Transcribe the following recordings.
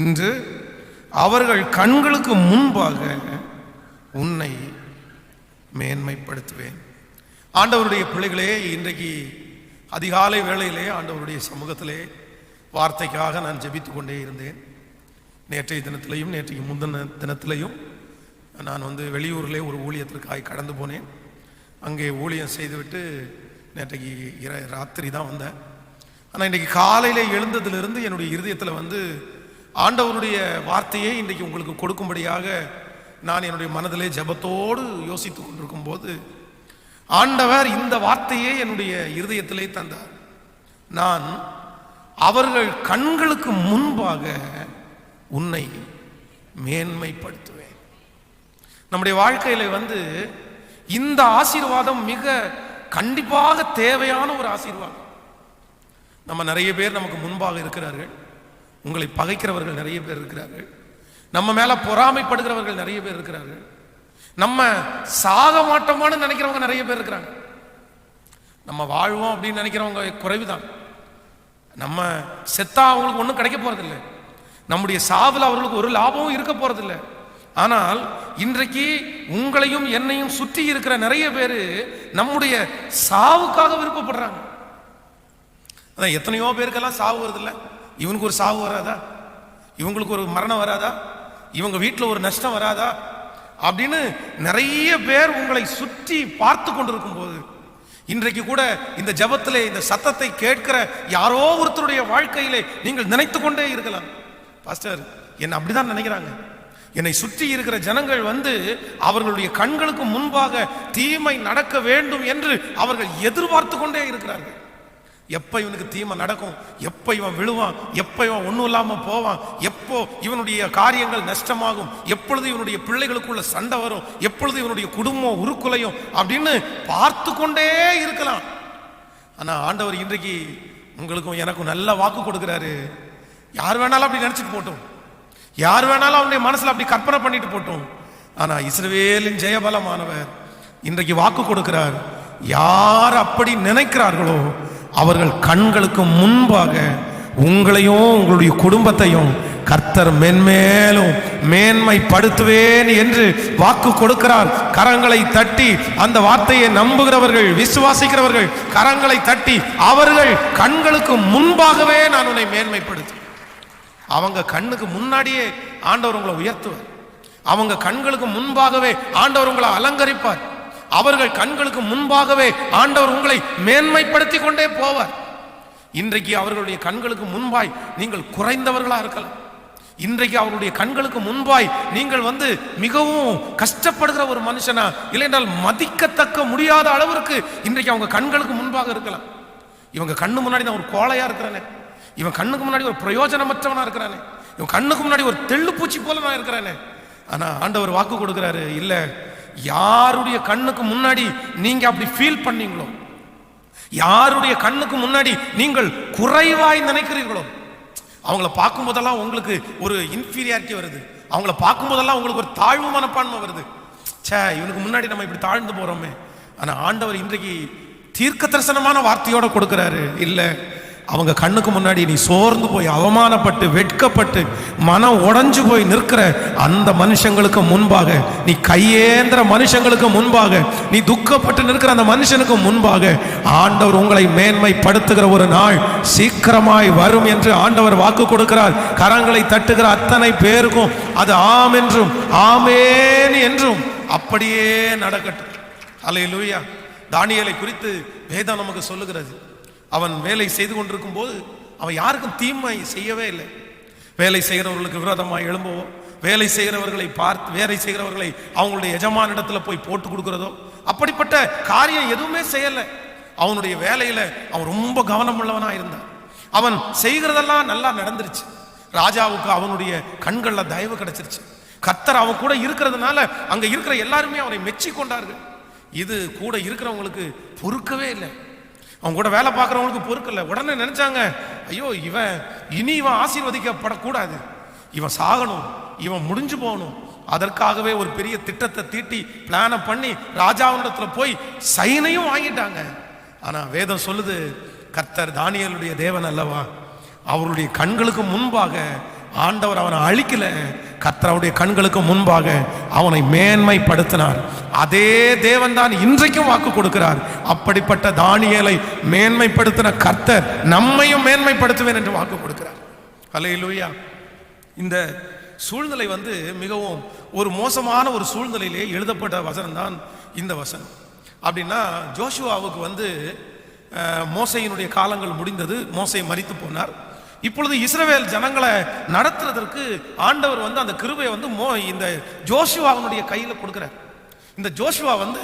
இன்று அவர்கள் கண்களுக்கு முன்பாக உன்னை மேன்மைப்படுத்துவேன். ஆண்டவருடைய பிள்ளைகளே இன்றைக்கு அதிகாலை வேளையிலே ஆண்டவருடைய சமூகத்திலே வார்த்தைக்காக நான் ஜெபித்து கொண்டே இருந்தேன். நேற்றைய தினத்திலையும் நேற்றைக்கு முந்தின தினத்திலையும் நான் வந்து வெளியூரிலே ஒரு ஊழியத்திற்காக கடந்து போனேன். அங்கே ஊழியம் செய்துவிட்டு நேற்றைக்கு இர ராத்திரி தான் வந்தேன். ஆனால் இன்றைக்கி காலையில் எழுந்ததிலிருந்து என்னுடைய இருதயத்தில் வந்து ஆண்டவருடைய வார்த்தையை இன்றைக்கு உங்களுக்கு கொடுக்கும்படியாக நான் என்னுடைய மனதிலே ஜெபத்தோடு யோசித்து கொண்டிருக்கும் போது ஆண்டவர் இந்த வார்த்தையை என்னுடைய இருதயத்திலே தந்தார். நான் அவர்கள் கண்களுக்கு முன்பாக உன்னை மேன்மைப்படுத்துவேன். நம்முடைய வாழ்க்கையில வந்து இந்த ஆசீர்வாதம் மிக கண்டிப்பாக தேவையான ஒரு ஆசீர்வாதம். நம்ம நிறைய பேர் நமக்கு முன்பாக இருக்கிறார்கள். உங்களை பகைக்கிறவர்கள் நிறைய பேர் இருக்கிறார்கள். நம்ம மேல பொறாமைப்படுகிறவர்கள் நிறைய பேர் இருக்கிறார்கள். நம்ம சாக மாட்டோமான்னு நினைக்கிறவங்க நிறைய பேர் இருக்கிறாங்க. நம்ம வாழ்வோம் அப்படின்னு நினைக்கிறவங்க குறைவுதான். நம்ம செத்தா அவங்களுக்கு ஒன்றும் கிடைக்க போறதில்லை. நம்முடைய சாவில் அவர்களுக்கு ஒரு லாபமும் இருக்க போறதில்லை. ஆனால் இன்றைக்கு உங்களையும் என்னையும் சுற்றி இருக்கிற நிறைய பேர் நம்முடைய சாவுக்காக விருப்பப்படுறாங்க. அதான் எத்தனையோ பேருக்கெல்லாம் சாவு வருதில்லை. இவனுக்கு ஒரு சாவு வராதா? இவங்களுக்கு ஒரு மரணம் வராதா? இவங்க வீட்டில் ஒரு நஷ்டம் வராதா? அப்படின்னு நிறைய பேர் உங்களை சுற்றி பார்த்து கொண்டிருக்கும் போது இன்றைக்கு கூட இந்த ஜபத்திலே இந்த சத்தத்தை கேட்கிற யாரோ ஒருத்தருடைய வாழ்க்கையிலே நீங்கள் நினைத்து கொண்டே இருக்கலாம். பாஸ்டர் என்னை அப்படிதான் நினைக்கிறாங்க. என்னை சுற்றி இருக்கிற ஜனங்கள் வந்து அவர்களுடைய கண்களுக்கு முன்பாக தீமை நடக்க வேண்டும் என்று அவர்கள் எதிர்பார்த்து கொண்டே இருக்கிறார்கள். எப்போ இவனுக்கு தீமை நடக்கும்? எப்போ இவன் விழுவான்? எப்போ இவன் ஒன்றும் இல்லாமல் போவான்? எப்போ இவனுடைய காரியங்கள் நஷ்டமாகும்? எப்பொழுது இவனுடைய பிள்ளைகளுக்குள்ள சண்டை வரும்? எப்பொழுது இவனுடைய குடும்பம் உருக்குலையும்? அப்படின்னு பார்த்து கொண்டே இருக்கலாம். ஆனால் ஆண்டவர் இன்றைக்கு உங்களுக்கும் எனக்கும் நல்ல வாக்கு கொடுக்குறாரு. யார் வேணாலும் அப்படி நினச்சிட்டு போட்டோம். யார் வேணாலும் அவனுடைய மனசில் அப்படி கற்பனை பண்ணிட்டு போட்டோம். ஆனால் இஸ்ரவேலின் ஜெயபலமானவர் இன்றைக்கு வாக்கு கொடுக்கிறார். யார் அப்படி நினைக்கிறார்களோ அவர்கள் கண்களுக்கு முன்பாக உங்களையும் உங்களுடைய குடும்பத்தையும் கர்த்தர் மென்மேலும் மேன்மைப்படுத்துவேன் என்று வாக்கு கொடுக்கிறார். கரங்களை தட்டி அந்த வார்த்தையை நம்புகிறவர்கள் விசுவாசிக்கிறவர்கள் கரங்களை தட்டி அவர்கள் கண்களுக்கு முன்பாகவே நான் உன்னை மேன்மைப்படுத்துவேன். அவங்க கண்ணுக்கு முன்னாடியே ஆண்டவர் உங்களை உயர்த்துவார். அவங்க கண்களுக்கு முன்பாகவே ஆண்டவர் உங்களை அலங்கரிப்பார். அவர்கள் கண்களுக்கு முன்பாகவே ஆண்டவர் உங்களை மேன்மைப்படுத்தி கொண்டே போவார். இன்றைக்கு அவர்களுடைய கண்களுக்கு முன்பாய் நீங்கள் குறைந்தவர்களாக இருக்கலாம். இன்றைக்கு அவருடைய கண்களுக்கு முன்பாய் நீங்கள் வந்து மிகவும் கஷ்டப்படுகிற ஒரு மனுஷனா இல்லை என்றால் மதிக்கத்தக்க முடியாத அளவிற்கு இன்றைக்கு அவங்க கண்களுக்கு முன்பாக இருக்கலாம். இவங்க கண்ணு முன்னாடி நான் ஒரு கோலையா இருக்கிறானே. இவன் கண்ணுக்கு முன்னாடி ஒரு பிரயோஜனமற்றவனா இருக்கிறானே. இவன் கண்ணுக்கு முன்னாடி ஒரு தெள்ளு பூச்சி போல நான் இருக்கிறானே. ஆனா ஆண்டவர் வாக்கு கொடுக்கிறாரு இல்லை யாருடைய கண்ணுக்கு முன்னாடி நீங்க அப்படி ஃபீல் பண்ணீங்களோ? யாருடைய கண்ணுக்கு முன்னாடி நீங்கள் குறைவாய் நினைக்கிறீர்களோ? அவங்கள பார்க்கும் போதெல்லாம் உங்களுக்கு ஒரு இன்ஃபீரியாரிட்டி வருது. அவங்கள பார்க்கும் போதெல்லாம் உங்களுக்கு ஒரு தாழ்வு மனப்பான்மை வருது. ச்சே இவனுக்கு முன்னாடி நம்ம இப்படி தாழ்ந்து போறோமே. ஆனா ஆண்டவர் இன்றைக்கு தீர்க்க தரிசனமான வார்த்தையோட கொடுக்கிறாரு. இல்லை அவங்க கண்ணுக்கு முன்னாடி நீ சோர்ந்து போய் அவமானப்பட்டு வெட்கப்பட்டு மனம் உடஞ்சு போய் நிற்கிற அந்த மனுஷங்களுக்கு முன்பாக நீ கையேந்திர மனுஷங்களுக்கு முன்பாக நீ துக்கப்பட்டு நிற்கிற அந்த மனுஷனுக்கு முன்பாக ஆண்டவர் உங்களை மேன்மைப்படுத்துகிற ஒரு நாள் சீக்கிரமாய் வரும் என்று ஆண்டவர் வாக்கு கொடுக்கிறார். கரங்களை தட்டுகிற அத்தனை பேருக்கும் அது ஆம் என்றும் ஆமேன் என்றும் அப்படியே நடக்கட்டும். அலையிலூயா தானியலை குறித்து வேதம் நமக்கு சொல்லுகிறது. அவன் வேலை செய்து கொண்டிருக்கும் போது அவன் யாருக்கும் தீமை செய்யவே இல்லை. வேலை செய்கிறவர்களுக்கு விரோதமாக எழும்பவோ வேலை செய்கிறவர்களை பார்த்து வேலை செய்கிறவர்களை அவங்களுடைய எஜமானிடத்தில் போய் போட்டு கொடுக்குறதோ அப்படிப்பட்ட காரியம் எதுவுமே செய்யலை. அவனுடைய வேலையில் அவன் ரொம்ப கவனம் இருந்தான். அவன் செய்கிறதெல்லாம் நல்லா நடந்துருச்சு. ராஜாவுக்கு அவனுடைய கண்களில் தயவு கிடைச்சிருச்சு. கத்தர் அவன் கூட இருக்கிறதுனால அங்கே இருக்கிற எல்லாருமே அவனை மெச்சி கொண்டார்கள் இது கூட இருக்கிறவங்களுக்கு பொறுக்கவே இல்லை. அவங்க கூட வேலை பார்க்குறவங்களுக்கு பொறுக்கல உடனே நினைச்சாங்க ஐயோ இவன் இனி இவன் ஆசீர்வதிக்கப்படக்கூடாது. இவன் சாகணும் இவன் முடிஞ்சு போகணும். அதற்காகவே ஒரு பெரிய திட்டத்தை தீட்டி பிளானை பண்ணி ராஜாவுண்டத்தில் போய் சைனையும் வாங்கிட்டாங்க. ஆனால் வேதம் சொல்லுது கர்த்தர் தானியலுடைய தேவன் அல்லவா? அவருடைய கண்களுக்கு முன்பாக ஆண்டவர் அவனை அழிக்கல. கத்தரவுடைய கண்களுக்கு முன்பாக அவனை மேன்மைப்படுத்தினார். அதே தேவன் தான் இன்றைக்கும் வாக்கு கொடுக்கிறார். அப்படிப்பட்ட தானியலை மேன்மைப்படுத்தின கர்த்தர் நம்மையும் மேன்மைப்படுத்துவேன் என்று வாக்கு கொடுக்கிறார். அல்லேலூயா இந்த சூழ்நிலை வந்து மிகவும் ஒரு மோசமான ஒரு சூழ்நிலையிலே எழுதப்பட்ட வசனம் தான் இந்த வசனம். அப்படின்னா ஜோஷுவாவுக்கு வந்து மோசையினுடைய காலங்கள் முடிந்தது. மோசை மறித்து போனார். இப்பொழுது இஸ்ரவேல் ஜனங்களை நடத்துறதற்கு ஆண்டவர் வந்து அந்த கிருபையை வந்து மோ இந்த ஜோஷுவாவனுடைய கையில் கொடுக்குறார். இந்த ஜோஷுவா வந்து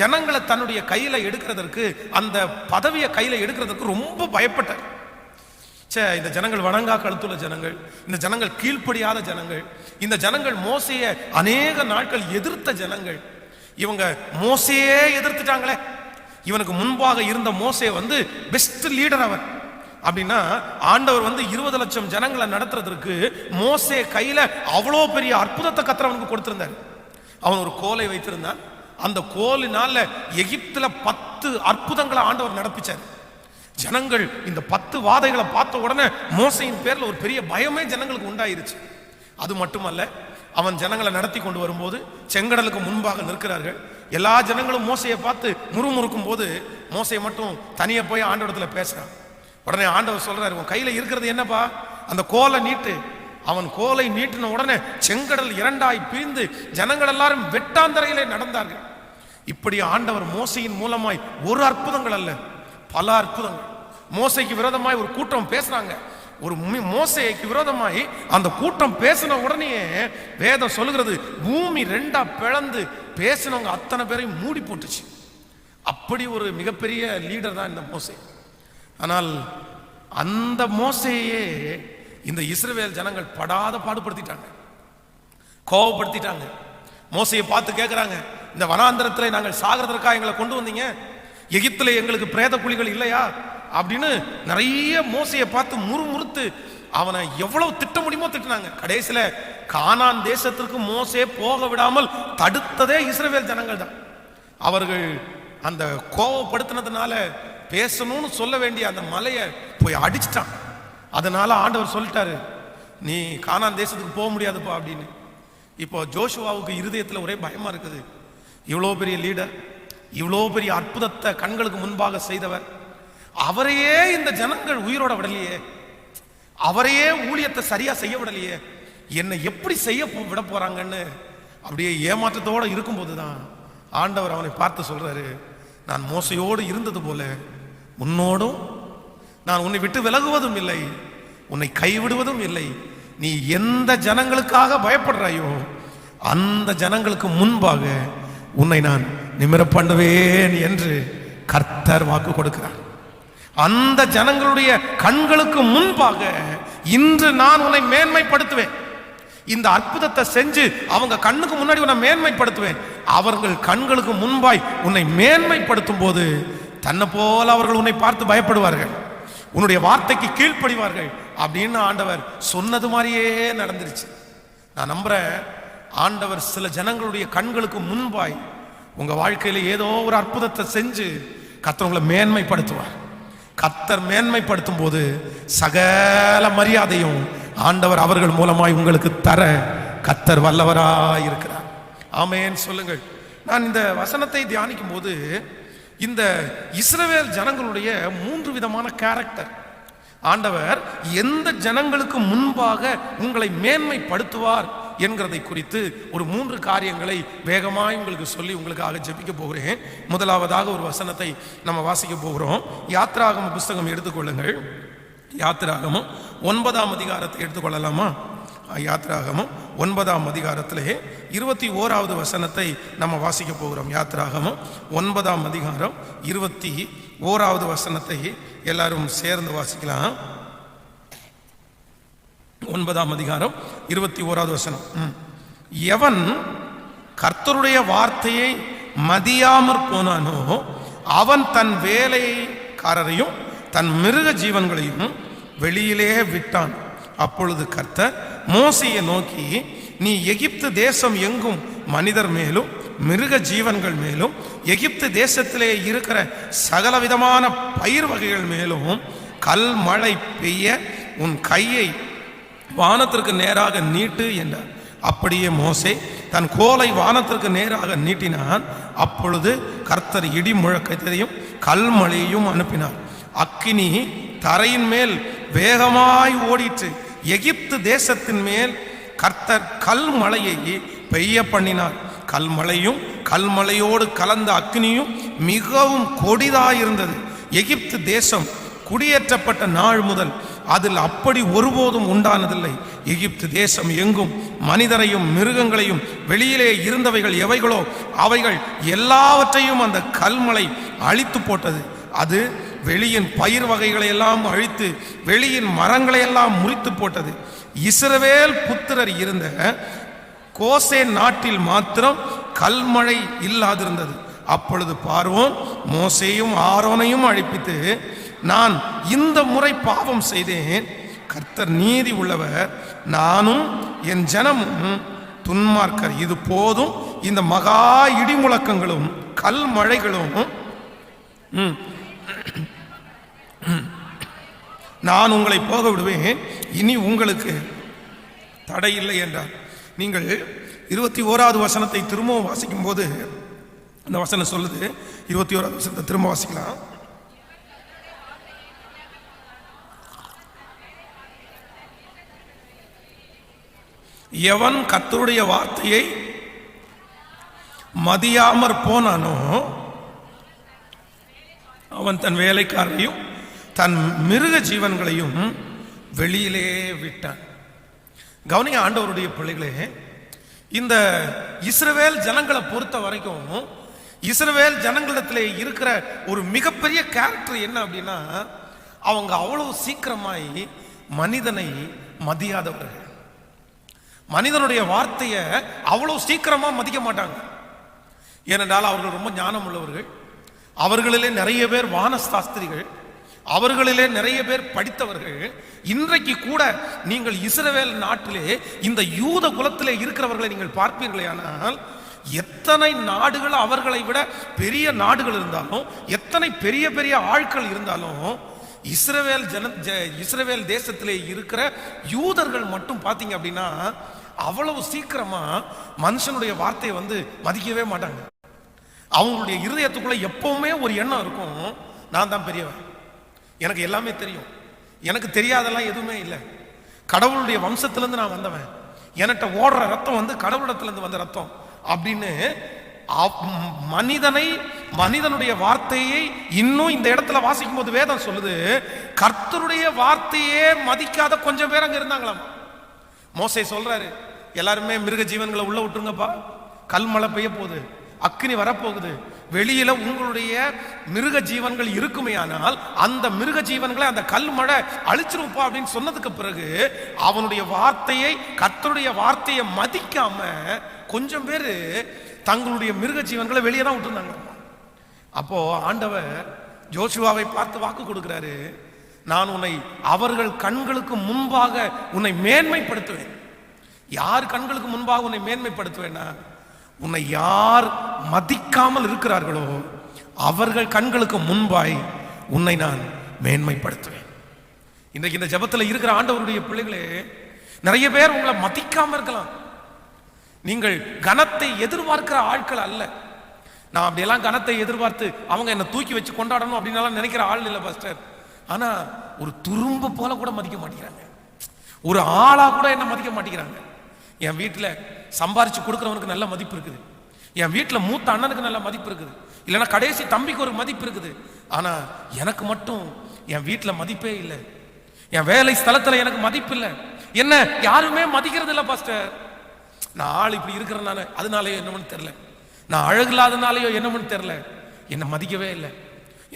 ஜனங்களை தன்னுடைய கையில் எடுக்கிறதற்கு அந்த பதவியை கையில் எடுக்கிறதுக்கு ரொம்ப பயப்பட்டார். ச்சே இந்த ஜனங்கள் வணங்கா கழுத்துள்ள ஜனங்கள் இந்த ஜனங்கள் கீழ்ப்படியாத ஜனங்கள் இந்த ஜனங்கள் மோசைய அநேக நாட்கள் எதிர்த்த ஜனங்கள் இவங்க மோசையே எதிர்த்துட்டாங்களே. இவனுக்கு முன்பாக இருந்த மோசையை வந்து பெஸ்ட் லீடர் அவன் அப்படின்னா ஆண்டவர் வந்து இருபது லட்சம் ஜனங்களை நடத்துறதற்கு மோசே கையில அவ்வளோ பெரிய அற்புதத்தை கத்திரவனுக்கு கொடுத்திருந்தார். அவன் ஒரு கோலை வைத்திருந்தான். அந்த கோலினால எகிப்துல பத்து அற்புதங்களை ஆண்டவர் நடப்பிச்சார். ஜனங்கள் இந்த பத்து வாதைகளை பார்த்த உடனே மோசையின் பேரில் ஒரு பெரிய பயமே ஜனங்களுக்கு உண்டாயிருச்சு. அது மட்டுமல்ல அவன் ஜனங்களை நடத்தி கொண்டு வரும்போது செங்கடலுக்கு முன்பாக நிற்கிறார்கள். எல்லா ஜனங்களும் மோசையை பார்த்து முறுமுறுக்கும் போது மோசையை மட்டும் தனியாக போய் ஆண்டவரத்தில் பேசுகிறான் உடனே ஆண்டவர் சொல்றாரு உன் கையில இருக்கிறது என்னப்பா? அந்த கோலை நீட்டு. அவன் கோலை நீட்டின உடனே செங்கடல் இரண்டாய் பிரிந்து ஜனங்கள் எல்லாரும் வெட்டாந்தரையிலே நடந்தார்கள். இப்படி ஆண்டவர் மோசையின் மூலமாய் ஒரு அற்புதங்கள் அல்ல பல அற்புதங்கள். மோசைக்கு விரோதமாய் ஒரு கூட்டம் பேசுறாங்க. ஒரு மோசைக்கு விரோதமாய் அந்த கூட்டம் பேசின உடனே வேதம் சொல்லுகிறது பூமி ரெண்டா பிளந்து பேசினவங்க அத்தனை பேரையும் மூடி போட்டுச்சு. அப்படி ஒரு மிகப்பெரிய லீடர் தான் இந்த மோசை. ஆனால் அந்த மோசையே இந்த இஸ்ரவேல் ஜனங்கள் படாத பாடுபடுத்திட்டாங்க. கோவப்படுத்திட்டாங்க. மோசையை பார்த்து கேட்குறாங்க இந்த வனாந்திரத்தில் நாங்கள் சாகிறதற்காக எங்களை கொண்டு வந்தீங்க? எகிப்தில் எங்களுக்கு பிரேத புலிகள் இல்லையா? அப்படின்னு நிறைய மோசையை பார்த்து முறுமுறுத்து அவனை எவ்வளவு திட்ட முடியுமோ திட்டினாங்க. கடைசியில் கானான் தேசத்திற்கு மோசே போக விடாமல் தடுத்ததே இஸ்ரவேல் ஜனங்கள் தான் அவர்கள் அந்த கோவப்படுத்தினதுனால பேசணும்னு சொல்ல வேண்டிய அந்த மலையை போய் அடிச்சிட்டான். அதனால ஆண்டவர் சொல்லிட்டாரு நீ காணான் தேசத்துக்கு போக முடியாதுப்பா அப்படின்னு. இப்போ ஜோஷுவாவுக்கு இருதயத்தில் ஒரே பயமா இருக்குது. இவ்வளோ பெரிய லீடர் இவ்வளோ பெரிய அற்புதத்தை கண்களுக்கு முன்பாக செய்தவர். அவரையே இந்த ஜனங்கள் உயிரோட விடலையே. அவரையே ஊழியத்தை சரியா செய்ய விடலையே. என்னை எப்படி செய்ய விட போறாங்கன்னு அப்படியே ஏமாற்றத்தோட இருக்கும்போது தான் ஆண்டவர் அவனை பார்த்து சொல்றாரு நான் மோசையோடு இருந்தது போல உன்னோடும் நான் உன்னை விட்டு விலகுவதும் இல்லை. உன்னை கைவிடுவதும் இல்லை. நீ எந்த ஜனங்களுக்காக பயப்படுறாயோ அந்த ஜனங்களுக்கு முன்பாக உன்னை நான் நிமிர பண்ணுவேன் என்று கர்த்தர் வாக்கு கொடுக்கிறார். அந்த ஜனங்களுடைய கண்களுக்கு முன்பாக இன்று நான் உன்னை மேன்மைப்படுத்துவேன். இந்த அற்புதத்தை செஞ்சு அவங்க கண்ணுக்கு முன்னாடி உன்னை மேன்மைப்படுத்துவேன். அவர்கள் கண்களுக்கு முன்பாய் உன்னை மேன்மைப்படுத்தும் போது தன்னை போல அவர்கள் உன்னை பார்த்து பயப்படுவார்கள். உன்னுடைய வார்த்தைக்கு கீழ்ப்படிவார்கள். அப்படின்னு ஆண்டவர் சொன்னது மாதிரியே நடந்துருச்சு. நான் நம்புறேன் ஆண்டவர் சில ஜனங்களுடைய கண்களுக்கு முன்பாய் உங்க வாழ்க்கையில ஏதோ ஒரு அற்புதத்தை செஞ்சு கத்தவங்களை மேன்மைப்படுத்துவார். கத்தர் மேன்மைப்படுத்தும் போது சகல மரியாதையும் ஆண்டவர் அவர்கள் மூலமாய் உங்களுக்கு தர கத்தர் வல்லவராய் இருக்கிறார் ஆமேன்னு சொல்லுங்கள். நான் இந்த வசனத்தை தியானிக்கும் போது இந்த இஸ்ரவேல் ஜனங்களுடைய மூன்று விதமான கேரக்டர் ஆண்டவர் எந்த ஜனங்களுக்கு முன்பாக உங்களை மேன்மைப்படுத்துவார் என்கிறதை குறித்து ஒரு மூன்று காரியங்களை வேகமாய் உங்களுக்கு சொல்லி உங்களுக்காக ஜெபிக்க போகிறேன். முதலாவதாக ஒரு வசனத்தை நம்ம வாசிக்க போகிறோம். யாத்ராகம புஸ்தகம் எடுத்துக்கொள்ளுங்கள். யாத்திராகமும் ஒன்பதாம் அதிகாரத்தை எடுத்துக்கொள்ளலாமா? அஹ், ஒன்பதாம் அதிகாரத்திலே இருபத்தி ஓராவது வசனத்தை நம்ம வாசிக்க போகிறோம். யாத்திராகமம் ஒன்பதாம் அதிகாரம் இருபத்தி ஓராவது வசனத்தை எல்லாரும் சேர்ந்து வாசிக்கலாம். ஒன்பதாம் அதிகாரம் இருபத்தி ஓராவது வசனம். ம். எவன் கர்த்தருடைய வார்த்தையை மதியாமற் போனானோ அவன் தன் வேலைக்காரரையும் தன் மிருக ஜீவன்களையும் வெளியிலே விட்டான். அப்பொழுது கர்த்தர் மோசையை நோக்கி நீ எகிப்து தேசம் எங்கும் மனிதர் மேலும் மிருக ஜீவன்கள் மேலும் எகிப்து தேசத்திலே இருக்கிற சகலவிதமான பயிர் வகைகள் மேலும் கல் மழை பெய்ய உன் கையை வானத்திற்கு நேராக நீட்டு என்றார். அப்படியே மோசை தன் கோலை வானத்திற்கு நேராக நீட்டினான். அப்பொழுது கர்த்தர் இடி முழக்கத்தையும் கல்மழையையும் அனுப்பினார். அக்கினி தரையின் மேல் வேகமாய் ஓடிற்று. எகிப்து தேசத்தின் மேல் கர்த்தர் கல்மலையை பெய்ய பண்ணினார். கல்மலையும் கல்மலையோடு கலந்த அக்னியும் மிகவும் கொடிதாயிருந்தது. எகிப்து தேசம் குடியேற்றப்பட்ட நாள் முதல் அதில் அப்படி ஒருபோதும் உண்டானதில்லை. எகிப்து தேசம் எங்கும் மனிதரையும் மிருகங்களையும் வெளியிலே இருந்தவைகள் எவைகளோ அவைகள் எல்லாவற்றையும் அந்த கல்மலை அழித்து போட்டது. அது வெளியின் பயிர் வகைகளை எல்லாம் அழித்து வெளியின் மரங்களை எல்லாம் முறித்து போட்டது. இஸ்ரவேல் புத்திரர் இருந்த கோசே நாட்டில் மாத்திரம் கல்மழை இல்லாதிருந்தது. அப்பொழுது பார்வோன் மோசையும் ஆரோனையும் அழைப்பித்து நான் இந்த முறை பாவம் செய்தேன். கர்த்தர் நீதி உள்ளவர். நானும் என் ஜனமும் துன்மார்க்கர். இது போதும். இந்த மகா இடிமுழக்கங்களும் கல்மழைகளும் ம், நான் உங்களை போக விடுவேன் இனி உங்களுக்கு தடை இல்லை என்றார். நீங்கள் இருபத்தி ஓராவது வசனத்தை திரும்பவும் வாசிக்கும் போது அந்த வசனம் சொல்லுது. இருபத்தி ஓராவது வசனத்தை திரும்ப வாசிக்கலாம். எவன் கத்தருடைய வார்த்தையை மதியாமற் போனானோ அவன் தன் வேலைக்காரரையும் தன் மிருக ஜீவன்களையும் வெளியிலே விட்டான். கவனிங்க ஆண்டவருடைய பிள்ளைகளே இந்த இஸ்ரவேல் ஜனங்களை பொறுத்த வரைக்கும் இஸ்ரவேல் ஜனங்களிடத்தில் இருக்கிற ஒரு மிகப்பெரிய கேரக்டர் என்ன அப்படின்னா அவங்க அவ்வளவு சீக்கிரமாய் மனிதனை மதியாதவர்கள். மனிதனுடைய வார்த்தையை அவ்வளவு சீக்கிரமா மதிக்க மாட்டாங்க. ஏனென்றால் அவர்கள் ரொம்ப ஞானம் உள்ளவர்கள் அவர்களிலே நிறைய பேர் வானசாஸ்திரிகள் அவர்களிலே நிறைய பேர் படித்தவர்கள் இன்றைக்கு கூட நீங்கள் இஸ்ரவேல் நாட்டிலே இந்த யூத குலத்திலே இருக்கிறவர்களை நீங்கள் பார்ப்பீர்களே ஆனால் எத்தனை நாடுகள் அவர்களை விட பெரிய நாடுகள் இருந்தாலும் எத்தனை பெரிய பெரிய ஆட்கள் இருந்தாலும் இஸ்ரவேல் ஜன ஜ- இஸ்ரவேல் தேசத்திலே இருக்கிற யூதர்கள் மட்டும் பார்த்தீங்க அப்படின்னா அவ்வளவு சீக்கிரமா மனுஷனுடைய வார்த்தையை வந்து மதிக்கவே மாட்டாங்க. அவங்களுடைய இருதயத்துக்குள்ள எப்பவுமே ஒரு எண்ணம் இருக்கும் நான் தான் பெரியவன். எனக்கு எல்லாமே தெரியும். எனக்கு தெரியாதெல்லாம் எதுவுமே இல்லை. கடவுளுடைய வம்சத்திலேருந்து நான் வந்தவன். என்கிட்ட ஓடுற ரத்தம் வந்து கடவுளிடத்துலேருந்து வந்த ரத்தம். அப்படின்னு மனிதனை மனிதனுடைய வார்த்தையை இன்னும் இந்த இடத்துல வாசிக்கும் போது வேதம் சொல்லுது கர்த்தருடைய வார்த்தையே மதிக்காத கொஞ்சம் பேர் அங்க இருந்தாங்களாம். மோசை சொல்றாரு எல்லாருமே மிருக ஜீவன்களை உள்ள விட்டுருங்கப்பா. கல்மழை பெய்ய போகுது அக்னி வரப்போகுது. வெளியில உங்களுடைய மிருக ஜீவன்கள் இருக்குமே ஆனால் அந்த மிருக ஜீவன்களை அந்த கல் மழை அழிச்சிருப்பா அப்படின்னு சொன்னதுக்கு பிறகு அவனுடைய வார்த்தையை கத்தருடைய வார்த்தையை மதிக்காம கொஞ்சம் பேர் தங்களுடைய மிருக ஜீவன்களை வெளியே தான் விட்டுருந்தாங்க. அப்போ ஆண்டவர் ஜோஷுவாவை பார்த்து வாக்கு கொடுக்கிறாரு. நான் உன்னை அவர்கள் கண்களுக்கு முன்பாக உன்னை மேன்மைப்படுத்துவேன். யார் கண்களுக்கு முன்பாக உன்னை மேன்மைப்படுத்துவேன்னா உன்னை யார் மதிக்காமல் இருக்கிறார்களோ அவர்கள் கண்களுக்கு முன்பாய் உன்னை நான் மேன்மைப்படுத்துவேன். இன்றைக்கு இந்த ஜெபத்தில் இருக்கிற ஆண்டவருடைய பிள்ளைகளே நிறைய பேர் உங்களை மதிக்காம இருக்கலாம். நீங்கள் கனத்தை எதிர்பார்க்கிற ஆட்கள் அல்ல. நான் அப்படியெல்லாம் கனத்தை எதிர்பார்த்து அவங்க என்னை தூக்கி வச்சு கொண்டாடணும் அப்படின்னாலாம் நினைக்கிற ஆள் இல்லை பாஸ்டர் ஆனால் ஒரு துரும்பு போல கூட மதிக்க மாட்டேங்கிறாங்க. ஒரு ஆளாக கூட என்ன மதிக்க மாட்டேங்கிறாங்க. என் வீட்டில் சம்பாரிச்சு கொடுக்குறவனுக்கு நல்ல மதிப்பு இருக்குது. என் வீட்டில் மூத்த அண்ணனுக்கு நல்ல மதிப்பு இருக்குது. இல்லைன்னா கடைசி தம்பிக்கு ஒரு மதிப்பு இருக்குது. ஆனால் எனக்கு மட்டும் என் வீட்டில் மதிப்பே இல்லை. என் வேலை ஸ்தலத்தில் எனக்கு மதிப்பு இல்லை. என்ன யாருமே மதிக்கிறது இல்லை பாஸ்டர் நான் ஆள் இப்படி இருக்கிறேன் நான் அதனாலயோ என்னமோன்னு தெரில நான் அழகு இல்லாதனாலயோ என்னமோன்னு தெரில என்னை மதிக்கவே இல்லை.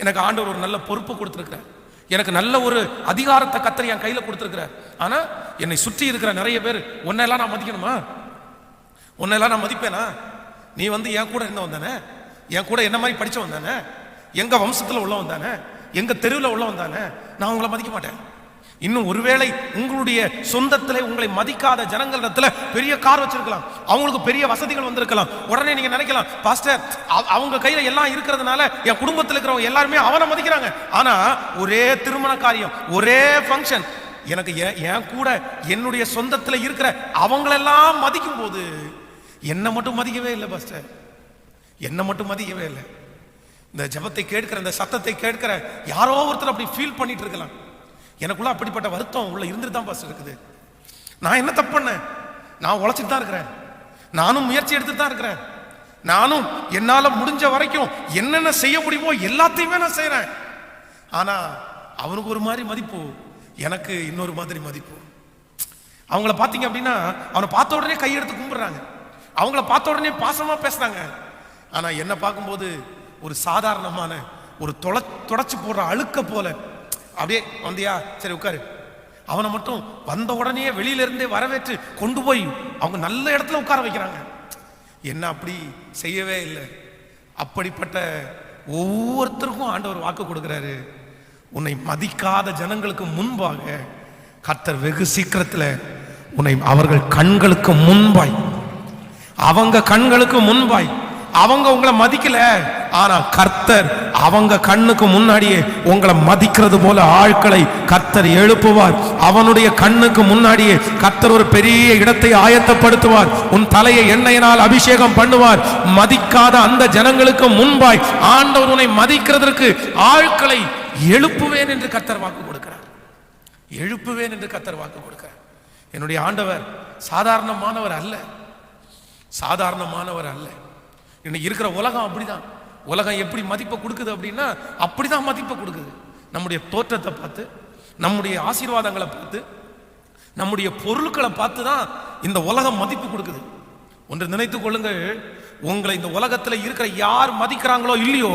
எனக்கு ஆண்டவர் ஒரு நல்ல பொறுப்பு கொடுத்துருக்குறேன் எனக்கு நல்ல ஒரு அதிகாரத்தை கத்தர் என் கையில் கொடுத்துருக்கிறார். ஆனால் என்னை சுற்றி இருக்கிற நிறைய பேர் உன்னெல்லாம் நான் மதிக்கணுமா? உன்னெல்லாம் நான் மதிப்பேனா? நீ வந்து என் கூட என்ன வந்தானே? என் கூட என்ன மாதிரி படித்த வந்தானே? எங்கள் வம்சத்தில் உள்ளவன் தானே எங்கள் தெருவில் உள்ளவன் தானே நான் உங்களை மதிக்க மாட்டேன். இன்னும் ஒருவேளை உங்களுடைய சொந்தத்தில் உங்களை மதிக்காத ஜனங்களிடத்தில் பெரிய கார் வச்சிருக்கலாம். அவங்களுக்கு பெரிய வசதிகள் வந்திருக்கலாம். உடனே நீங்க நினைக்கலாம் பாஸ்டர் அவ- அவங்க கையில எல்லாம் இருக்கிறதுனால என் குடும்பத்தில் இருக்கிறவங்க எல்லாருமே அவனை மதிக்கிறாங்க. ஆனா ஒரே திருமண காரியம் ஒரே ஃபங்க்ஷன் எனக்கு என் என் கூட என்னுடைய சொந்தத்தில் இருக்கிற அவங்களெல்லாம் மதிக்கும் போது என்னை மட்டும் மதிக்கவே இல்லை பாஸ்டர் என்னை மட்டும் மதிக்கவே இல்லை. இந்த ஜெபத்தை கேட்கிற இந்த சத்தத்தை கேட்கிற யாரோ ஒருத்தர் அப்படி ஃபீல் பண்ணிட்டு இருக்கலாம். எனக்குள்ள அப்படிப்பட்ட வருத்தம் உள்ள இருந்துட்டு தான் பாஸ்டர் இருக்குது. நான் என்ன தப்பு பண்ணேன்? நான் உழைச்சிட்டு தான் இருக்கிறேன். நானும் முயற்சி எடுத்துட்டு தான் இருக்கிறேன். நானும் என்னால் முடிஞ்ச வரைக்கும் என்னென்ன செய்ய முடியுமோ எல்லாத்தையுமே நான் செய்கிறேன் ஆனால் அவனுக்கு ஒரு மாதிரி மதிப்பு எனக்கு இன்னொரு மாதிரி மதிப்பு. அவங்கள பார்த்தீங்க அப்படின்னா அவனை பார்த்த உடனே கையெடுத்து கும்பிட்றாங்க. அவங்கள பார்த்த உடனே பாசமாக பேசுகிறாங்க ஆனால் என்னை பார்க்கும்போது ஒரு சாதாரணமான ஒரு தொலை தொடச்சு போடுற அழுக்க போல அப்படியே வந்தியா? சரி உட்காரு. அவனை மட்டும் வந்த உடனே வெளியிலிருந்தே வரவேற்று கொண்டு போய் அவங்க நல்ல இடத்துல உட்கார வைக்கிறாங்க. என்ன அப்படி செய்யவே இல்லை. அப்படிப்பட்ட ஒவ்வொருத்தருக்கும் ஆண்டவர் வாக்கு கொடுக்குறாரு. உன்னை மதிக்காத ஜனங்களுக்கு முன்பாக கர்த்தர் வெகு சீக்கிரத்தில் உன்னை அவர்கள் கண்களுக்கு முன்பாய் அவங்க கண்களுக்கு முன்பாய் அவங்க உங்களை மதிக்கல. ஆனால் கர்த்தர் அவங்க கண்ணுக்கு முன்னாடியே உங்களை மதிக்கிறது போல ஆட்களை கத்தர் எழுப்புவார். அவனுடைய கண்ணுக்கு முன்னாடியே கத்தர் ஒரு பெரிய இடத்தை ஆயத்தப்படுத்துவார். உன் தலையை எண்ணெயினால் அபிஷேகம் பண்ணுவார். மதிக்காத அந்த ஜனங்களுக்கு முன்பாய் ஆண்டவர் உன்னை மதிக்கிறதற்கு ஆட்களை எழுப்புவேன் என்று கத்தர் வாக்கு கொடுக்கிறார். எழுப்புவேன் என்று கத்தர் வாக்கு கொடுக்கிறார். என்னுடைய ஆண்டவர் சாதாரணமானவர் அல்ல. சாதாரணமானவர் அல்ல. இன்னைக்கு இருக்கிற உலகம் அப்படிதான். உலகம் எப்படி மதிப்பை கொடுக்குது அப்படின்னா அப்படிதான் மதிப்பை கொடுக்குது. நம்முடைய தோற்றத்தை பார்த்து நம்முடைய ஆசீர்வாதங்களை பார்த்து நம்முடைய பொருட்களை பார்த்து தான் இந்த உலகம் மதிப்பு கொடுக்குது. ஒன்று நினைத்து கொள்ளுங்கள் உங்களை இந்த உலகத்தில் இருக்கிற யார் மதிக்கிறாங்களோ இல்லையோ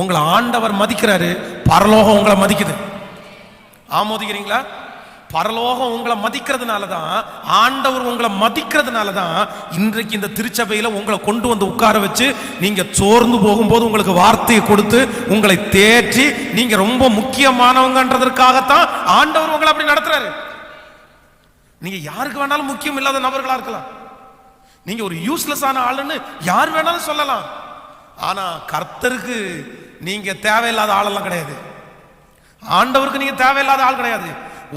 உங்களை ஆண்டவர் மதிக்கிறாரு பரலோகம் உங்களை மதிக்குது. ஆமோதிக்கிறீங்களா? பரலோகம் உங்களை மதிக்கிறதுனால தான் ஆண்டவர் உங்களை மதிக்கிறதுனால தான் இன்றைக்கு இந்த திருச்சபையில் உங்களை கொண்டு வந்து உட்கார வச்சு நீங்கள் சோர்ந்து போகும்போது உங்களுக்கு வார்த்தையை கொடுத்து உங்களை தேற்றி நீங்கள் ரொம்ப முக்கியமானவங்கன்றதற்காகத்தான் ஆண்டவர் உங்களை அப்படி நடத்துறாரு. நீங்கள் யாருக்கு வேணாலும் முக்கியம் இல்லாத நபர்களாக இருக்கலாம். நீங்கள் ஒரு யூஸ்லெஸ்ஸான ஆளுன்னு யார் வேணாலும் சொல்லலாம். ஆனால் கர்த்தருக்கு நீங்கள் தேவையில்லாத ஆளெல்லாம் கிடையாது. ஆண்டவருக்கு நீங்கள் தேவையில்லாத ஆள் கிடையாது.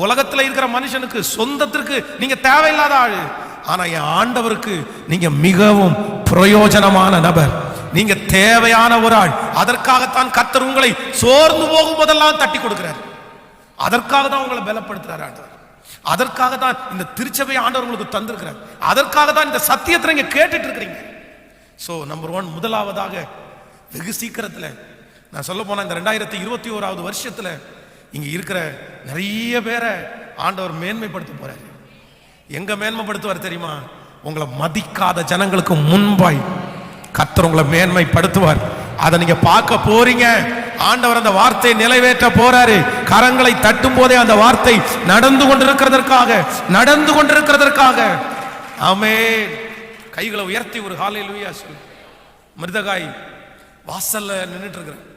உலகத்துல இருக்கிற மனுஷனுக்கு சொந்தத்திற்கு நீங்க தேவையில்லாத ஆள். ஆனா என் ஆண்டவருக்கு நீங்க மிகவும் பிரயோஜனமான நபர். நீங்க தேவையான ஒரு ஆள். அதற்காகத்தான் கத்தர் உங்களை சோர்ந்து போகும் போதெல்லாம் தட்டி கொடுக்கிறார். அதற்காக தான் உங்களை பலப்படுத்துறாரு ஆண்டவர். அதற்காக தான் இந்த திருச்சபை ஆண்டவர் உங்களுக்கு தந்திருக்கிறார். அதற்காக தான் இந்த சத்தியத்தை நீங்க கேட்டுட்டு இருக்கிறீங்க. ஸோ நம்பர் ஒன் முதலாவதாக வெகு சீக்கிரத்தில் நான் சொல்ல போனால் இந்த ரெண்டாயிரத்தி இருபத்தி ஓராவது வருஷத்தில் இங்கே இருக்கிற நிறைய பேரை ஆண்டவர் மேன்மைப்படுத்த போறாரு. எங்க மேன்மைப்படுத்துவார் தெரியுமா? உங்களை மதிக்காத ஜனங்களுக்கு முன்பாய். கத்தர் உங்களை மேன்மைப்படுத்துவார். அதை நீங்க பார்க்க போறீங்க. ஆண்டவர் அந்த வார்த்தையை நிறைவேற்ற போறாரு. கரங்களை தட்டும் போதே அந்த வார்த்தை நடந்து கொண்டிருக்கிறதற்காக நடந்து கொண்டிருக்கிறதற்காக. ஆமே கைகளை உயர்த்தி ஒரு காலையில் லூயா சொல்லு. மிருதகாய் வாசல்ல நின்றுட்டு இருக்கிறான்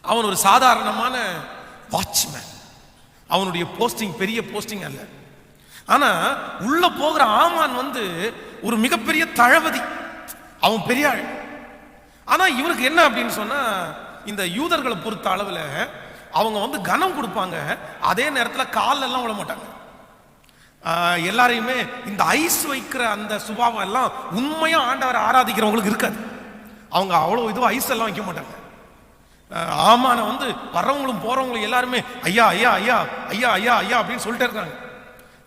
அவன் ஒரு சாதாரணமான வாட்ச்மேன் அவனுடைய போஸ்டிங் பெரிய போஸ்டிங் அல்ல. ஆனா உள்ள போகிற ஆமான் வந்து ஒரு மிகப்பெரிய தளபதி. அவன் பெரிய ஆள். ஆனா இவருக்கு என்ன அப்படின்னு சொன்னா இந்த யூதர்களை பொறுத்த அளவில் அவங்க வந்து கனம் கொடுப்பாங்க. அதே நேரத்தில் கால் எல்லாம் விட மாட்டாங்க. எல்லாரையுமே இந்த ஐஸ் வைக்கிற அந்த சுபாவம் எல்லாம் உண்மையாக ஆண்டவரை ஆராதிக்கிறவங்களுக்கு இருக்காது. அவங்க அவ்வளோ இதுவும் ஐஸ் எல்லாம் வைக்க மாட்டாங்க. ஆமான வந்து வர்றவங்களும் போறவங்களும் எல்லாருமே ஐயா ஐயா ஐயா ஐயா ஐயா ஐயா அப்படின்னு சொல்லிட்டே இருக்காங்க.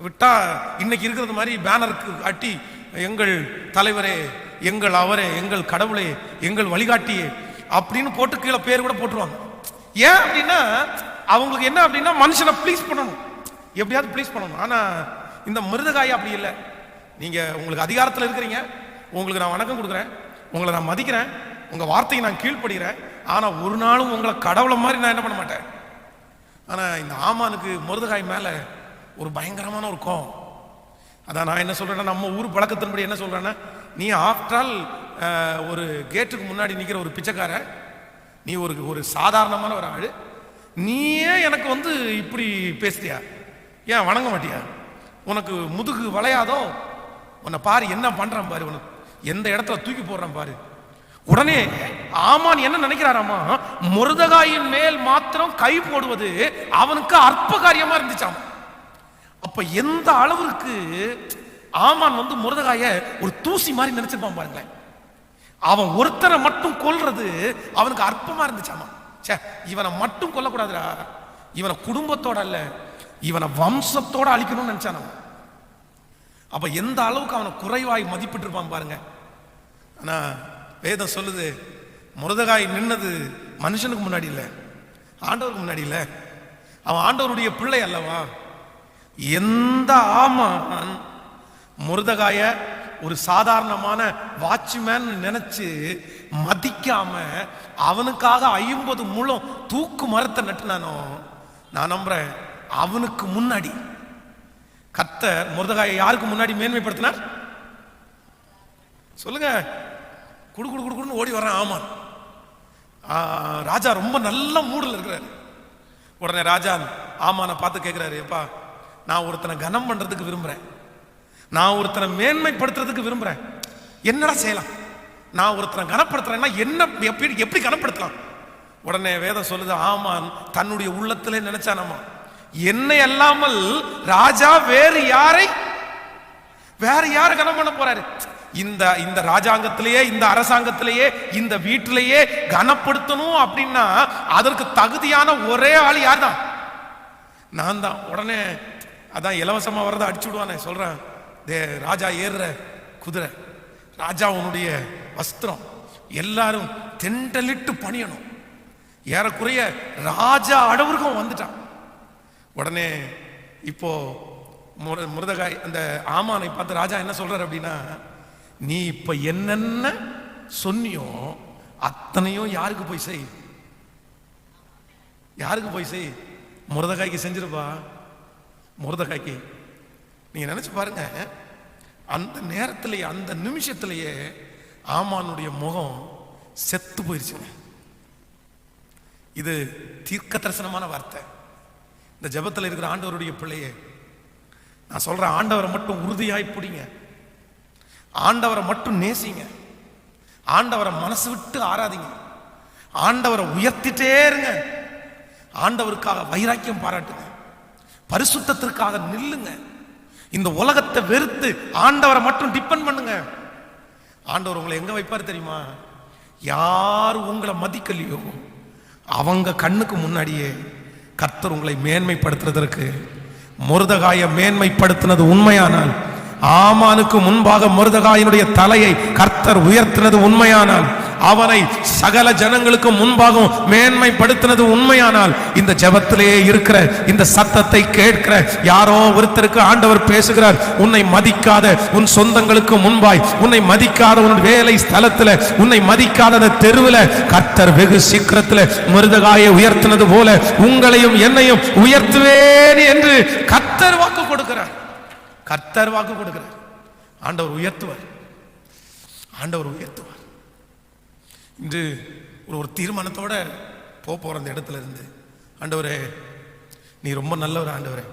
விட்டா இன்னைக்கு இருக்கிறது மாதிரி பேனருக்கு காட்டி எங்கள் தலைவரே எங்கள் அவரே எங்கள் கடவுளே எங்கள் வழிகாட்டியே அப்படின்னு போட்டு கீழே பேர் கூட போட்டுருவாங்க. ஏன் அப்படின்னா அவங்களுக்கு என்ன அப்படின்னா மனுஷனை ப்ளீஸ் பண்ணணும். எப்படியாவது ப்ளீஸ் பண்ணணும். ஆனா இந்த மிருதகாய் அப்படி இல்லை. நீங்க உங்களுக்கு அதிகாரத்தில் இருக்கிறீங்க. உங்களுக்கு நான் வணக்கம் கொடுக்குறேன். உங்களை நான் மதிக்கிறேன். உங்க வார்த்தையை நான் கீழ்ப்படுகிறேன். ஆனால் ஒரு நாளும் உங்களை கடவுளை மாதிரி நான் என்ன பண்ண மாட்டேன்? ஆனால் இந்த ஆமானுக்கு முருதகாய் மேலே ஒரு பயங்கரமான ஒரு கோவம். அதான் நான் என்ன சொல்கிறேன்னா நம்ம ஊர் பழக்கத்தின்படி என்ன சொல்கிறேன்னா நீ ஆஃப்டர் ஆல் ஒரு கேட்டுக்கு முன்னாடி நிற்கிற ஒரு பிச்சைக்கார நீ ஒரு ஒரு சாதாரணமான ஒரு ஆள். நீயே எனக்கு வந்து இப்படி பேசுறியா? ஏன் வணங்க மாட்டியா? உனக்கு முதுகு வளையாதோ? உன்னை பாரு என்ன பண்ணுறேன் பாரு உனக்கு? எந்த இடத்துல தூக்கி போடுறான் பாரு? உடனே ஆமான் என்ன நினைக்கிறாராமா? முருதகாயின் மேல் மாத்திரம் கை போடுவது அவனுக்கு அற்ப காரியமா இருந்துச்சாம். அப்ப எந்த அளவிற்கு ஆமான் வந்து முருதகாய ஒரு தூசி மாதிரி நினைச்சிருப்பான் பாருங்களேன். அவன் ஒருத்தரை மட்டும் கொல்றது அவனுக்கு அற்பமா இருந்துச்சாமா? ச்சே இவனை மட்டும் கொல்லக்கூடாதுடா. இவனை குடும்பத்தோட அல்ல இவனை வம்சத்தோட அழிக்கணும்னு நினைச்சான் அவன் அப்ப எந்த அளவுக்கு அவனை குறைவாய் மதிப்பிட்டு இருப்பான் பாருங்க. ஆனா வேதம் சொல்லுது முருதகாய் நின்னது மனுஷனுக்கு முன்னாடி இல்லை ஆண்டவருக்கு முன்னாடி இல்லை. அவன் ஆண்டவருடைய பிள்ளை அல்லவா? எந்த ஆமான் முருதகாய ஒரு சாதாரணமான வாட்ச்மேன் நினைச்சு மதிக்காம அவனுக்காக ஐம்பது முழம் தூக்கு மரத்தை நட்டுனானோ? நான் நம்புறேன் அவனுக்கு முன்னாடி. கத்த முருதகாயை யாருக்கு முன்னாடி மேன்மைப்படுத்தினார்? சொல்லுங்க. குடு குடு குடுன்னு ஓடி வர்றான் ஆமான். ராஜா ரொம்ப நல்ல மூடில் இருக்கிறாரு. உடனே ராஜா ஆமானை பார்த்து கேட்குறாரு எப்பா நான் ஒருத்தனை கனம் பண்ணுறதுக்கு விரும்புகிறேன் நான் ஒருத்தனை மேன்மைப்படுத்துறதுக்கு விரும்புகிறேன் என்னடா செய்யலாம்? நான் ஒருத்தனை கனப்படுத்துறேன்னா என்ன எப்படி எப்படி கனப்படுத்தலாம்? உடனே வேதம் சொல்லுது ஆமான் தன்னுடைய உள்ளத்திலே நினைச்சானாமா? என்னை அல்லாமல் ராஜா வேறு யாரை வேற யார் கனம் பண்ண போறாரு? இந்த இந்த ராஜாங்கத்திலேயே இந்த அரசாங்கத்திலேயே இந்த வீட்டிலேயே கனப்படுத்தணும் அப்படின்னா அதற்கு தகுதியான ஒரே ஆள் யார் தான் நான் தான். உடனே அதான் இலவசமாக வரத அடிச்சு விடுவானே. சொல்கிறேன் தே ராஜா ஏறுற குதிரை ராஜா உன்னுடைய வஸ்திரம் எல்லாரும் தெண்டலிட்டு பணியணும். ஏறக்குறைய ராஜா அளவிற்கும் வந்துட்டான். உடனே இப்போ முரு முருதகாய் அந்த ஆமானை பார்த்து ராஜா என்ன சொல்றாரு அப்படின்னா நீ இப்ப என்னென்ன சொன்னியோ அத்தனையும் யாருக்கு போய் செய்? யாருக்கு போய் செய்? முருதகாய்க்கு செஞ்சிருப்பா. முருதகாய்க்கு நீங்க நினைச்சு பாருங்க அந்த நேரத்திலேயே அந்த நிமிஷத்திலேயே ஆமானுடைய முகம் செத்து போயிருச்சுங்க. இது தீர்க்க தரிசனமான வார்த்தை. இந்த ஜெபத்தில் இருக்கிற ஆண்டவருடைய பிள்ளையே நான் சொல்ற ஆண்டவரை மட்டும் உறுதியாய் பிடிங்க. ஆண்டவரை மட்டும் நேசிங்க. ஆண்டவரை மனசு விட்டு ஆராதிங்க ஆண்டவரை உயர்த்திட்டே இருங்க. ஆண்டவருக்காக வைராக்கியம் பாராட்டுங்க. பரிசுத்தத்திற்காக நில்லுங்க. இந்த உலகத்தை வெறுத்து ஆண்டவரை மட்டும் டிபெண்ட் பண்ணுங்க. ஆண்டவர் உங்களை எங்க வைப்பார் தெரியுமா? யார் உங்களை மதிக்கலையோ அவங்க கண்ணுக்கு முன்னாடியே கர்த்தர் உங்களை மேன்மைப்படுத்துறதற்கு முருதகாய மேன்மைப்படுத்தினது உண்மையானால் ஆமானுக்கு முன்பாக முருதகாயினுடைய தலையை கர்த்தர் உயர்த்தினது உண்மையானால் அவனை சகல ஜனங்களுக்கு முன்பாகவும் மேன்மைப்படுத்தினது உண்மையானால் இந்த ஜெபத்திலே இருக்கிற இந்த சத்தத்தை கேட்கிற யாரோ ஒருத்தருக்கு ஆண்டவர் பேசுகிறார் உன்னை மதிக்காத உன் சொந்தங்களுக்கு முன்பாய் உன்னை மதிக்காத உன் வேலை ஸ்தலத்துல உன்னை மதிக்காத தெருவில் தெருவுல கர்த்தர் வெகு சீக்கிரத்துல மிருதகாயை உயர்த்தினது போல உங்களையும் என்னையும் உயர்த்துவேன் என்று கர்த்தர் வாக்கு கொடுக்கிறார். கர்த்தர் வாக்கு கொடுக்கிறார். ஆண்டவர் உயர்த்துவார். ஆண்டவர் உயர்த்துவார். இன்று ஒரு ஒரு தீர்மானத்தோட போக போகிற அந்த இடத்துல இருந்து ஆண்டவரே நீ ரொம்ப நல்லவர் ஆண்டவரே.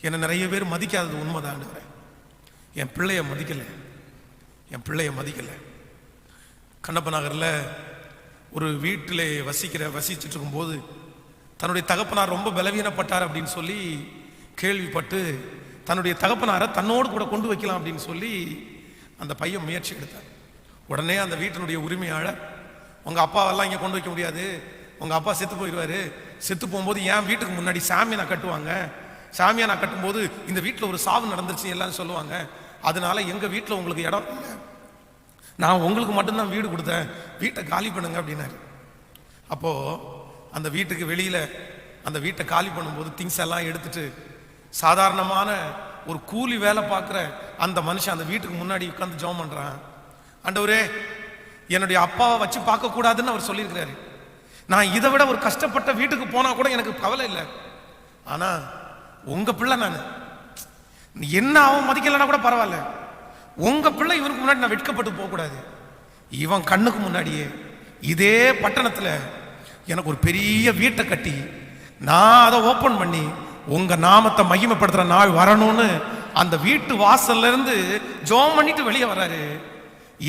என்னை நிறைய பேர் மதிக்காதது உண்மைதான் ஆண்டவரே. என் பிள்ளைய மதிக்கலை. என் பிள்ளைய மதிக்கலை. கண்ணப்ப நகரில் ஒரு வீட்டில் வசிக்கிற வசிச்சுட்டு இருக்கும்போது தன்னுடைய தகப்பனார் ரொம்ப பலவீனப்பட்டார் அப்படின்னு சொல்லி கேள்விப்பட்டு தன்னுடைய தகப்பனாரை தன்னோடு கூட கொண்டு வைக்கலாம் அப்படின்னு சொல்லி அந்த பையன் முயற்சி எடுத்தார் உடனே அந்த வீட்டினுடைய உரிமையாளர் உங்கள் அப்பாவெல்லாம் இங்கே கொண்டு வைக்க முடியாது. உங்கள் அப்பா செத்து போயிடுவார் செத்து போகும்போது என் வீட்டுக்கு முன்னாடி சாமியை நான் கட்டுவாங்க. சாமியை நான் கட்டும்போது இந்த வீட்டில் ஒரு சாவு நடந்துருச்சு எல்லாரும் சொல்லுவாங்க. அதனால எங்கள் வீட்டில் உங்களுக்கு இடம் இல்லை. நான் உங்களுக்கு மட்டும்தான் வீடு கொடுத்தேன். வீட்டை காலி பண்ணுங்க அப்படின்னாரு. அப்போது அந்த வீட்டுக்கு வெளியில் அந்த வீட்டை காலி பண்ணும்போது திங்ஸ் எல்லாம் எடுத்துட்டு சாதாரணமான ஒரு கூலி வேலை பார்க்குற அந்த மனுஷன் அந்த வீட்டுக்கு முன்னாடி உட்காந்து ஜெபம் பண்ணுறான் ஆண்டவரே என்னுடைய அப்பாவை வச்சு பார்க்கக்கூடாதுன்னு அவர் சொல்லியிருக்கிறாரு. நான் இதை விட ஒரு கஷ்டப்பட்ட வீட்டுக்கு போனால் கூட எனக்கு கவலை இல்லை. ஆனால் உங்கள் பிள்ளை நான். என்ன அவன் மதிக்கலைன்னா கூட பரவாயில்ல. உங்கள் பிள்ளை இவனுக்கு முன்னாடி நான் வெட்கப்பட்டு போகக்கூடாது இவன் கண்ணுக்கு முன்னாடியே இதே பட்டணத்தில் எனக்கு ஒரு பெரிய வீட்டை கட்டி நான் அதை ஓப்பன் பண்ணி உங்க நாமத்தை மகிமைப்படுத்துற நாள் வரணும்னு அந்த வீட்டு வாசல்ல இருந்து ஜோம் பண்ணிட்டு வெளியே வராரு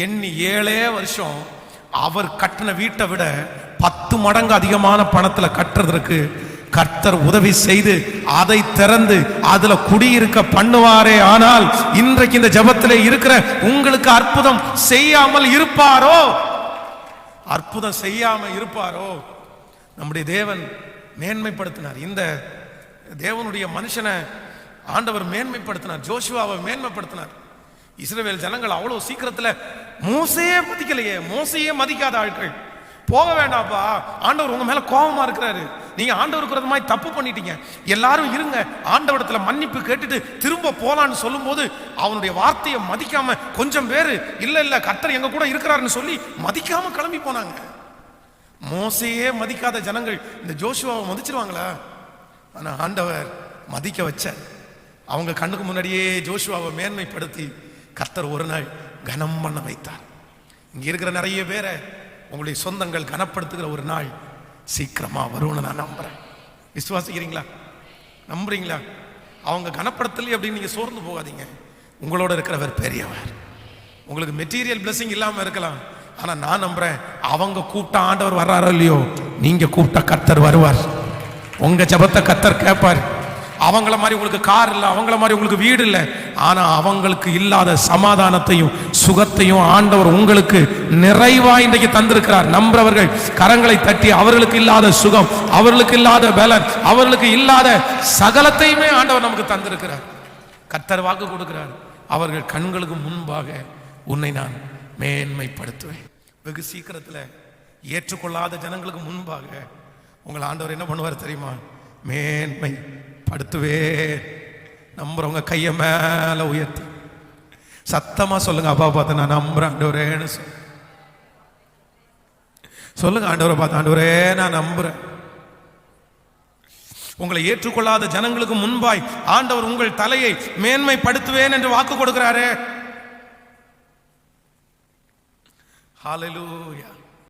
எண்ணி ஏழே வருஷம் அவர் கட்டின வீட்டை விட பத்து மடங்கு அதிகமான பணத்துல கட்டுறதற்கு கர்த்தர் உதவி செய்து அதை திறந்து அதுல குடியிருக்க பண்ணுவாரே. ஆனால் இன்றைக்கு இந்த ஜபத்தில் இருக்கிற உங்களுக்கு அற்புதம் செய்யாமல் இருப்பாரோ? அற்புதம் செய்யாமல் இருப்பாரோ? நம்முடைய தேவன் மேன்மைப்படுத்தினார். இந்த தேவனுடைய மனுஷனை ஆண்டவர் மேன்மைப்படுத்தினார் ஜோஷுவாவை மேன்மைப்படுத்தினார். இஸ்ரேல் ஜனங்கள் அவ்வளோ சீக்கிரத்தில் மோசையே மதிக்கலையே மோசையே மதிக்காத ஆட்கள். போக வேண்டாம்ப்பா ஆண்டவர் உங்க மேல கோபமா இருக்கிறாரு. நீங்க இருக்கிறது மாதிரி தப்பு பண்ணிட்டீங்க. எல்லாரும் இருங்க ஆண்டவரத்துல மன்னிப்பு கேட்டுட்டு திரும்ப போலான்னு சொல்லும்போது அவனுடைய வார்த்தையை மதிக்காம கொஞ்சம் பேர் இல்ல இல்ல கர்த்தர் எங்க கூட இருக்கிறாருன்னு சொல்லி மதிக்காம கிளம்பி போனாங்க. மோசையே மதிக்காத ஜனங்கள் இந்த ஜோஷுவாவை மதிச்சிருவாங்களா? ஆனால் ஆண்டவர் மதிக்க வச்சார் அவங்க கண்ணுக்கு முன்னாடியே ஜோஷுவாவை மேன்மைப்படுத்தி கர்த்தர் ஒரு நாள் கனம் பண்ண வைத்தார். இங்கே இருக்கிற நிறைய பேரை உங்களுடைய சொந்தங்கள் கனப்படுத்துகிற ஒரு நாள் சீக்கிரமாக வரும்னு நான் நம்புறேன். விசுவாசிக்கிறீங்களா? நம்புறீங்களா? அவங்க கனப்படுத்தலையே அப்படின்னு நீங்கள் சோர்ந்து போகாதீங்க. உங்களோட இருக்கிறவர் பெரியவர். உங்களுக்கு மெட்டீரியல் blessing இல்லாமல் இருக்கலாம். ஆனால் நான் நம்புறேன் அவங்க கூப்பிட்ட ஆண்டவர் வர்றாரோ இல்லையோ நீங்கள் கூப்பிட்ட கர்த்தர் வருவார். உங்க ஜெபத்தை கத்தர் கேட்பார் அவங்கள மாதிரி உங்களுக்கு கார் இல்லை அவங்கள மாதிரி உங்களுக்கு வீடு இல்லை. ஆனால் அவங்களுக்கு இல்லாத சமாதானத்தையும் சுகத்தையும் ஆண்டவர் உங்களுக்கு நிறைவா இன்றைக்கு தந்திருக்கிறார். நம்புறவர்கள் கரங்களை தட்டி அவர்களுக்கு இல்லாத சுகம் அவர்களுக்கு இல்லாத பலன் அவர்களுக்கு இல்லாத சகலத்தையுமே ஆண்டவர் நமக்கு தந்திருக்கிறார். கத்தர் வாக்கு கொடுக்கிறார். அவர்கள் கண்களுக்கு முன்பாக உன்னை நான் மேன்மைப்படுத்துவேன். வெகு சீக்கிரத்தில் ஏற்றுக்கொள்ளாத ஜனங்களுக்கு முன்பாக உங்களை ஆண்டவர் என்ன பண்ணுவார் தெரியுமா? மேன்மை படுத்துவே நம்புறவங்க கையை மேல உயர்த்தி. சத்தமா சொல்லுங்க அப்பா பார்த்து நான் நம்புறேன் ஆண்டவரேன்னு சொல்லு. சொல்லுங்க ஆண்டவரை பார்த்து ஆண்டவரே நான் நம்புறேன். உங்களை ஏற்றுக்கொள்ளாத ஜனங்களுக்கு முன்பாய் ஆண்டவர் உங்கள் தலையை மேன்மைப்படுத்துவேன் என்று வாக்கு கொடுக்கிறாரே. ஹalleluya.